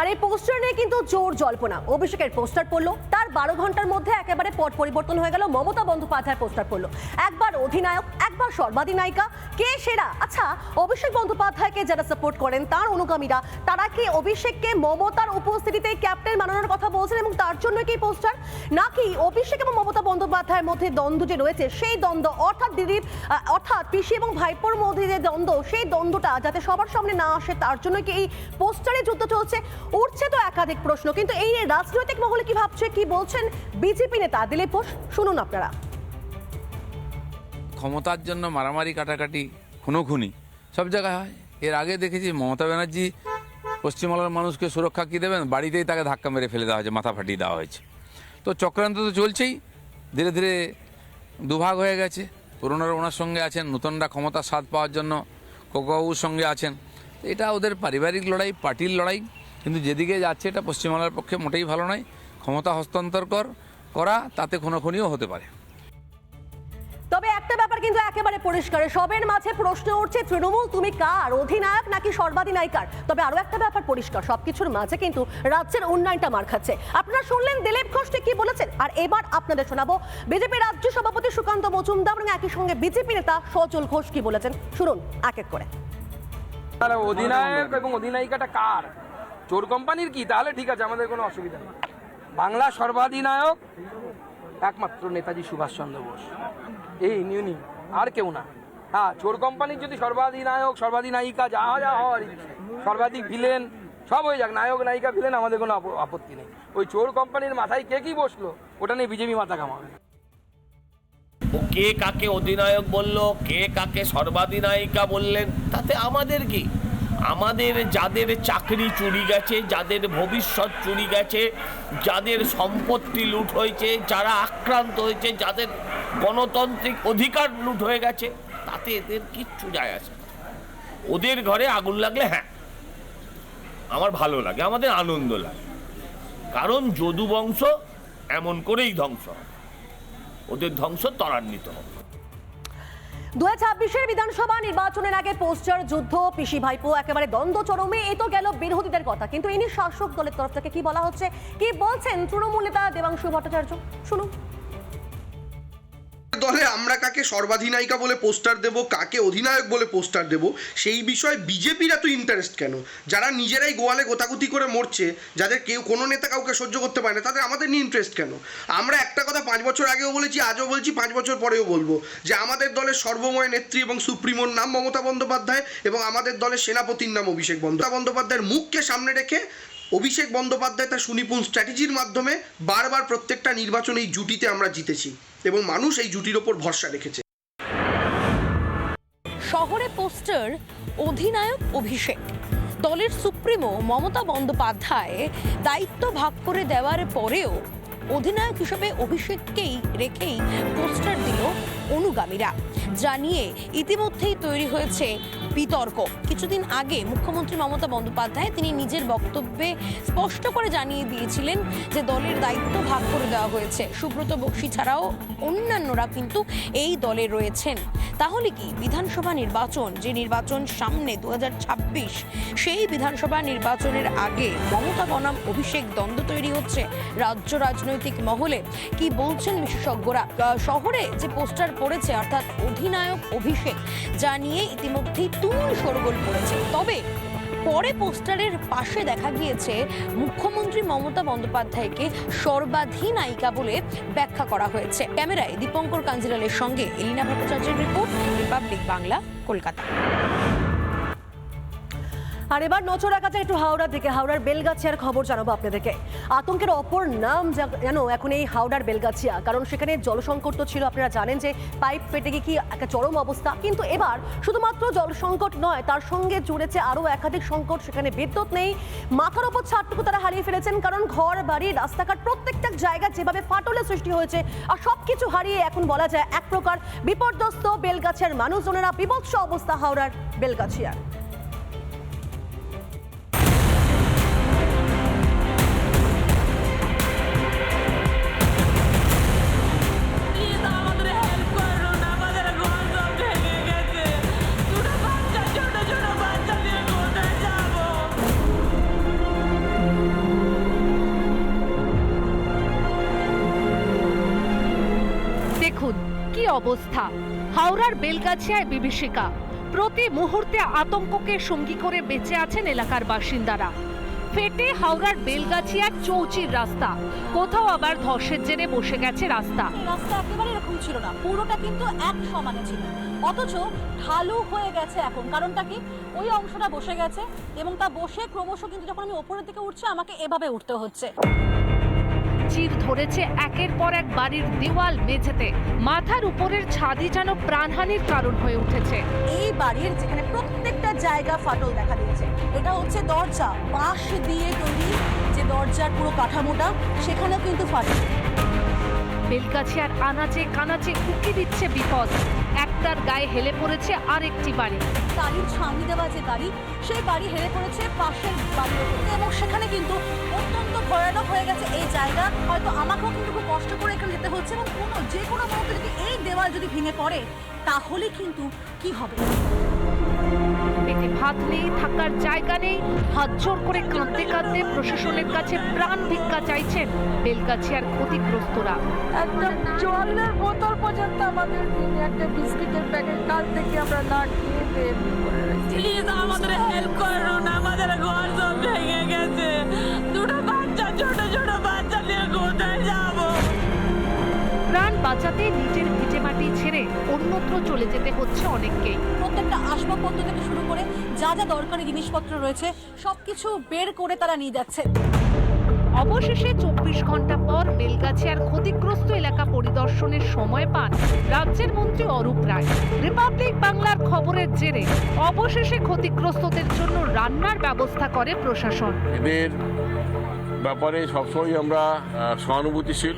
আর এই পোস্টার নিয়ে কিন্তু জোর জল্পনা। অভিষেকের পোস্টার পড়ল তার বারো ঘণ্টার মধ্যে একেবারে পট পরিবর্তন হয়ে গেল। মমতা বন্দ্যোপাধ্যায়ের পোস্টার পড়ল। একবার অধিনায়ক, একবার সর্বাধিনায়িকা কে সেরা? আচ্ছা অভিষেক বন্দ্যোপাধ্যায়কে যারা সাপোর্ট করেন, তার অনুগামীরা, তারা কি অভিষেককে মমতার উপস্থিতিতে ক্যাপ্টেন বানানোর কথা বলছেন এবং তার জন্য কি পোস্টার? নাকি অভিষেক এবং মমতা বন্দ্যোপাধ্যায়ের মধ্যে দ্বন্দ্ব যে রয়েছে, সেই দ্বন্দ্ব, অর্থাৎ দিদির অর্থাৎ পিসি এবং ভাইপোর মধ্যে যে দ্বন্দ্ব, সেই দ্বন্দ্বটা যাতে সবার সামনে না আসে, তার জন্য কি এই পোস্টারে যুদ্ধ চলছে? উঠছে তো একাধিক প্রশ্ন, কিন্তু এই রাজনৈতিক মহলে কি ভাবছে, কি বলছেন বিজেপি নেতা দিলীপ ঘোষ। শুনুন আপনারা। ক্ষমতার জন্য মারামারি, কাটাকাটি, খুনোখুনি সব জায়গায় হয়। এর আগে দেখেছি মমতা ব্যানার্জি পশ্চিমবাংলার মানুষকে সুরক্ষা কী দেবেন? বাড়িতেই তাকে ধাক্কা মেরে ফেলে দেওয়া হয়েছে, মাথা ফাটিয়ে দেওয়া হয়েছে। তো চক্রান্ত তো চলছেই। ধীরে ধীরে দুভাগ হয়ে গেছে। পুরনোরা ওনার সঙ্গে আছেন, নতুনরা ক্ষমতার স্বাদ পাওয়ার জন্য কোকাবুর সঙ্গে আছেন। এটা ওদের পারিবারিক লড়াই, পার্টির লড়াই। কিন্তু যেদিকে যাচ্ছে এটা পশ্চিমবাংলার পক্ষে মোটেই ভালো নয়। ক্ষমতা হস্তান্তর কর করা তাতে খুনোখুনিও হতে পারে। তবে একটা ব্যাপার কিন্তু একেবারে পরিষ্কার সবের মাঝে প্রশ্ন উঠছে তৃণমূল তুমি কার? অধিনায়ক নাকি সর্বাধিনায়িকার তবে আরও একটা ব্যাপার পরিষ্কার সবকিছুর মাঝে কিন্তু রাজ্যের উন্নয়নটা মার খাচ্ছে। আপনারা শুনলেন দিলীপ ঘোষ ঠিক কি বলেছেন? আর এবার আপনাদের শোনাবো বিজেপি রাজ্য সভাপতি সুকান্ত মজুমদার এবং একই সঙ্গে বিজেপি নেতা সজল ঘোষ কি বলেছেন? শুনুন এক এক করে। তাহলে অধিনায়ক এবং অধিনায়িকাটা কার? চোর কোম্পানির কি? তাহলে ঠিক আছে আমাদের কোনো অসুবিধা নেই। বাংলা সর্বাধিনায়ক একমাত্র নেতাজি সুভাষচন্দ্র বোস। এই নিউনি, আর কেউ না। হ্যাঁ চোর কোম্পানির যদি সর্বাধিনায়ক, সর্বাধিনায়িকা যা যা হওয়ার সর্বাধিক ভিলেন সব হয়ে যাক, নায়ক, নায়িকা ভিলেন আমাদের কোনো আপত্তি নেই। ওই চোর কোম্পানির মাথায় কে কি বসল, ওটা নিয়ে বিজেপি মাথা কামাবে কে কাকে অধিনায়ক বলল, কে কাকে সর্বাধিনায়িকা বললেন, তাতে আমাদের কি আমাদের যাদের চাকরি চুরি গেছে, যাদের ভবিষ্যৎ চুরি গেছে, যাদের সম্পত্তি লুট হয়েছে, যারা আক্রান্ত হয়েছে, যাদের গণতান্ত্রিক অধিকার লুট হয়ে গেছে, তাতে এদের কিচ্ছু যায় না। ওদের ঘরে আগুন লাগলে হ্যাঁ আমার ভালো লাগে, আমাদের আনন্দ লাগে। কারণ যদু বংশ এমন করেই ধ্বংস ওদের ধ্বংস ত্বরান্বিত হবে। দু হাজার বিধানসভা নির্বাচনের আগে পোস্টার, যুদ্ধ, পিসি ভাইপো, একেবারে দ্বন্দ্ব চরমে, এ তো গেল বিরোধীদের কথা। কিন্তু ইনি শাসক দলের তরফ থেকে কি বলা হচ্ছে? কি বলছেন তৃণমূল নেতা দেবাংশু ভট্টাচার্য? শুনুন। দলে আমরা কাকে সর্বাধিনায়িকা বলে পোস্টার দেব, কাকে অধিনায়ক বলে পোস্টার দেব, সেই বিষয়ে বিজেপির এত ইন্টারেস্ট কেন? যারা নিজেরাই গোয়ালে গোতাগুতি করে মরছে, যাদের কেউ, কোনো নেতা কাউকে সহ্য করতে পারে না, তাদের আমাদের নিয়ে ইন্টারেস্ট কেন? আমরা একটা কথা পাঁচ বছর আগেও বলেছি, আজও বলছি, পাঁচ বছর পরেও বলব, যে আমাদের দলের সর্বময় নেত্রী এবং সুপ্রিমোর নাম মমতা বন্দ্যোপাধ্যায় এবং আমাদের দলের সেনাপতির নাম অভিষেক বন্দ্যোপাধ্যায়। বন্দ্যোপাধ্যায়ের মুখকে সামনে রেখে অভিষেক বন্দ্যোপাধ্যায় তার সুনিপুণ স্ট্র্যাটেজির মাধ্যমে বারবার প্রত্যেকটা নির্বাচন এই জুটিতে আমরা জিতেছি। এবং মানুষ এই জুটির ওপর ভরসা রেখেছে। শহরে পোস্টার, অধিনায়ক অভিষেক। দলের সুপ্রিমো মমতা বন্দ্যোপাধ্যায় দায়িত্ব ভাগ করে দেওয়ার পরেও অধিনায়ক হিসেবে অভিষেককেই রেখেই পোস্টার দিল অনুগামীরা। যা নিয়ে ইতিমধ্যেই তৈরি হয়েছে বিতর্ক। কিছুদিন আগে মুখ্যমন্ত্রী মমতা বন্দ্যোপাধ্যায় তিনি নিজের বক্তব্যে স্পষ্ট করে জানিয়ে দিয়েছিলেন যে দলের দায়িত্ব ভাগ করে দেওয়া হয়েছে। সুব্রত বক্সি ছাড়াও অন্যান্যরা কিন্তু এই দলে রয়েছেন। তাহলে কি বিধানসভা নির্বাচন, যে নির্বাচন সামনে দু হাজার ছাব্বিশ, সেই বিধানসভা নির্বাচনের আগে মমতা বনাম অভিষেক দ্বন্দ্ব তৈরি হচ্ছে রাজ্য রাজনৈতিক মহলে? কি বলছেন বিশেষজ্ঞরা? শহরে যে পোস্টার পড়েছে, অর্থাৎ অধিনায়ক অভিষেক, যা নিয়ে ইতিমধ্যেই তুমুল শোরগোল পড়েছে তবে পরে পোস্টারের পাশে দেখা গিয়েছে মুখ্যমন্ত্রী মমতা বন্দ্যোপাধ্যায়কে সর্বাধিনায়িকা বলে ব্যাখ্যা করা হয়েছে। ক্যামেরায় দীপঙ্কর কাঞ্জিলালের সঙ্গে এলিনা ভট্টাচার্যের রিপোর্ট, রিপাবলিক বাংলা, কলকাতা। আর এবার নজর রাখা যায় একটু হাওড়ার দিকে। হাওড়ার বেলগাছিয়ার খবর জানাব আপনাদেরকে। আতঙ্কের অপর নাম যেন এখন এই হাওড়ার বেলগাছিয়া। কারণ সেখানে জলসংকট তো ছিল, আপনারা জানেন যে পাইপ ফেটে গিয়ে কি একটা চরম অবস্থা। কিন্তু এবার শুধুমাত্র জল সংকট নয়, তার সঙ্গে জুড়েছে আরও একাধিক সংকট। সেখানে বিদ্যুৎ নেই, মাথার ওপর ছাদটুকু তারা হারিয়ে ফেলেছেন, কারণ ঘর, বাড়ি, রাস্তাঘাট প্রত্যেকটা জায়গা যেভাবে ফাটলের সৃষ্টি হয়েছে, আর সব কিছু হারিয়ে এখন বলা যায় এক প্রকার বিপর্যস্ত বেলগাছিয়ার মানুষজনেরা বিভৎস অবস্থা হাওড়ার বেলগাছিয়ার। অবস্থা। হাওড়ার বেলগাছিয়ায় বিভীষিকা। প্রতি মুহূর্তে আতঙ্ককে সঙ্গী করে বেঁচে আছেন এলাকার বাসিন্দারা। ফেটে হাওড়ার বেলগাছিয়ার চৌচির রাস্তা। কোথাও আবার ধসের জেরে বসে গেছে রাস্তা। রাস্তা একেবারে এরকম ছিল না, পুরোটা কিন্তু এক সমানে ছিল। অথচ ঢালু হয়ে গেছে এখন, কারণটা কি? ওই অংশটা বসে গেছে এবং তা বসে ক্রমশ কিন্তু যখন আমি ওপরের দিকে উঠছি, আমাকে এভাবে উঠতে হচ্ছে। চির ধরেছে একের পর এক বাড়ির দেওয়াল মেঝেতে। মাথার উপরের ছাদি যেন প্রাণহানির কারণ হয়ে উঠেছে। এই বাড়ির যেখানে প্রত্যেকটা জায়গা ফাটল দেখা দিয়েছে এটা হচ্ছে দরজা। বাঁশ দিয়ে তৈরি যে দরজার পুরো কাঠামোটা সেখানেও কিন্তু ফাটল বেলগাছিয়ার আনাচে কানাচে উঁকি দিচ্ছে বিপদ। একটার গায়ে হেলে পড়েছে আরেকটি বাড়ি। গাড়ির ছাউনি দেওয়া যে বাড়ি সেই বাড়ি হেলে পড়েছে পাশের ওপর। এবং সেখানে কিন্তু অত্যন্ত ভয়ানক হয়ে গেছে এই জায়গা। হয়তো আমাকেও কিন্তু খুব কষ্ট করে এখানে যেতে হচ্ছে এবং কোনো, যে কোনো মুহূর্তে যদি এই দেওয়াল যদি ভেঙে পড়ে, তাহলে কিন্তু কি হবে? পেটে ভাত নেই থাকার জায়গা নেই। হাত জোর করে কাঁদতে কাঁদতে প্রশাসনের কাছে প্রাণ ভিক্ষা চাইছেন বেলগাছিয়ার ক্ষতিগ্রস্তরা। একটা জলের বোতল পর্যন্ত আমাদের দিনে একটা বিস্কিটের প্যাকেট কাল থেকে আমরা না খেয়ে। প্লিজ আমাদের হেল্প করুন আমাদের ঘর সব ভেঙে গেছে। দুটো বাচ্চা ছোট ছোট বাচ্চা নিয়ে কোথায় যাব? প্রাণ বাঁচাতে নিজের ভিটেমাটি ছেড়ে অন্যত্র চলে যেতে হচ্ছে অনেককেই প্রত্যেকটা আসবাবপত্র থেকে শুরু করে যা যা দরকারি জিনিসপত্র রয়েছে সবকিছু বের করে তারা নিয়ে যাচ্ছে। অবশেষে চব্বিশ ঘণ্টা পর বেলগাছিয়ার ক্ষতিগ্রস্ত এলাকা পরিদর্শনের সময় পান রাজ্যের মন্ত্রী অরূপ রায়। রিপাবলিক বাংলার খবরের জেরে অবশেষে ক্ষতিগ্রস্তদের জন্য রান্নার ব্যবস্থা করে প্রশাসন। এদের ব্যাপারে সবসময় আমরা সহানুভূতিশীল।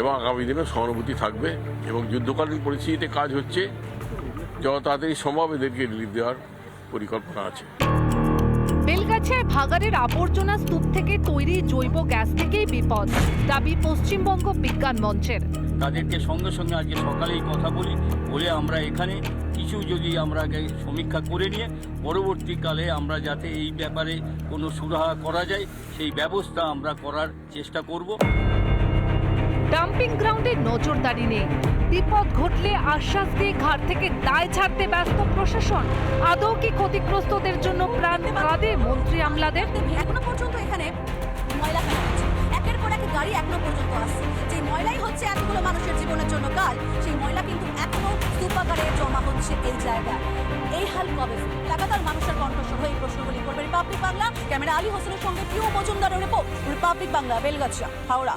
এবং আগামী দিনে সহানুভূতি থাকবে এবং যুদ্ধকালীন পরিস্থিতিতে কাজ হচ্ছে। যত তাড়াতাড়ি সম্ভব এদেরকে রিলিফ দেওয়ার পরিকল্পনা আছে। বেলগাছিয়ায় ভাগাড়ের আবর্জনা স্তূপ থেকে তৈরি জৈব গ্যাস থেকেই বিপদ দাবি পশ্চিমবঙ্গ বিজ্ঞান মঞ্চের। তাদেরকে সঙ্গে সঙ্গে আজকে সকালেই কথা বলি বলে আমরা এখানে কিছু যদি আমরা আগে সমীক্ষা করে নিয়ে পরবর্তীকালে আমরা যাতে এই ব্যাপারে কোনো সুরাহা করা যায় সেই ব্যবস্থা আমরা করার চেষ্টা করব। ডাম্পিং গ্রাউন্ডে নজরদারি নেই। বিপদ ঘটলে আশ্বাস দিয়ে ঘাট থেকে দায় ছাড়তে ব্যস্ত প্রশাসন। আদৌ কি ক্ষতিগ্রস্তদের জন্য প্রাণ কাঁদে মন্ত্রী আমলাদের? এখনও পর্যন্ত এখানে ময়লা একের পর এক গাড়ি এখনও পর্যন্ত আসছে। যে ময়লাই হচ্ছে এতগুলো মানুষের জীবনের জন্য কাল সেই ময়লা কিন্তু এখনও স্তূপাকারে জমা হচ্ছে এই জায়গায়। এই হাল কবে? লাগাতার মানুষের কণ্ঠস্বর এই প্রশ্নগুলি করবে রিপাবলিক বাংলা। ক্যামেরা আলী হোসেনের সঙ্গে প্রিয় মজুমদারের রিপোর্ট, রিপাবলিক বাংলা, বেলগাছিয়া, হাওড়া।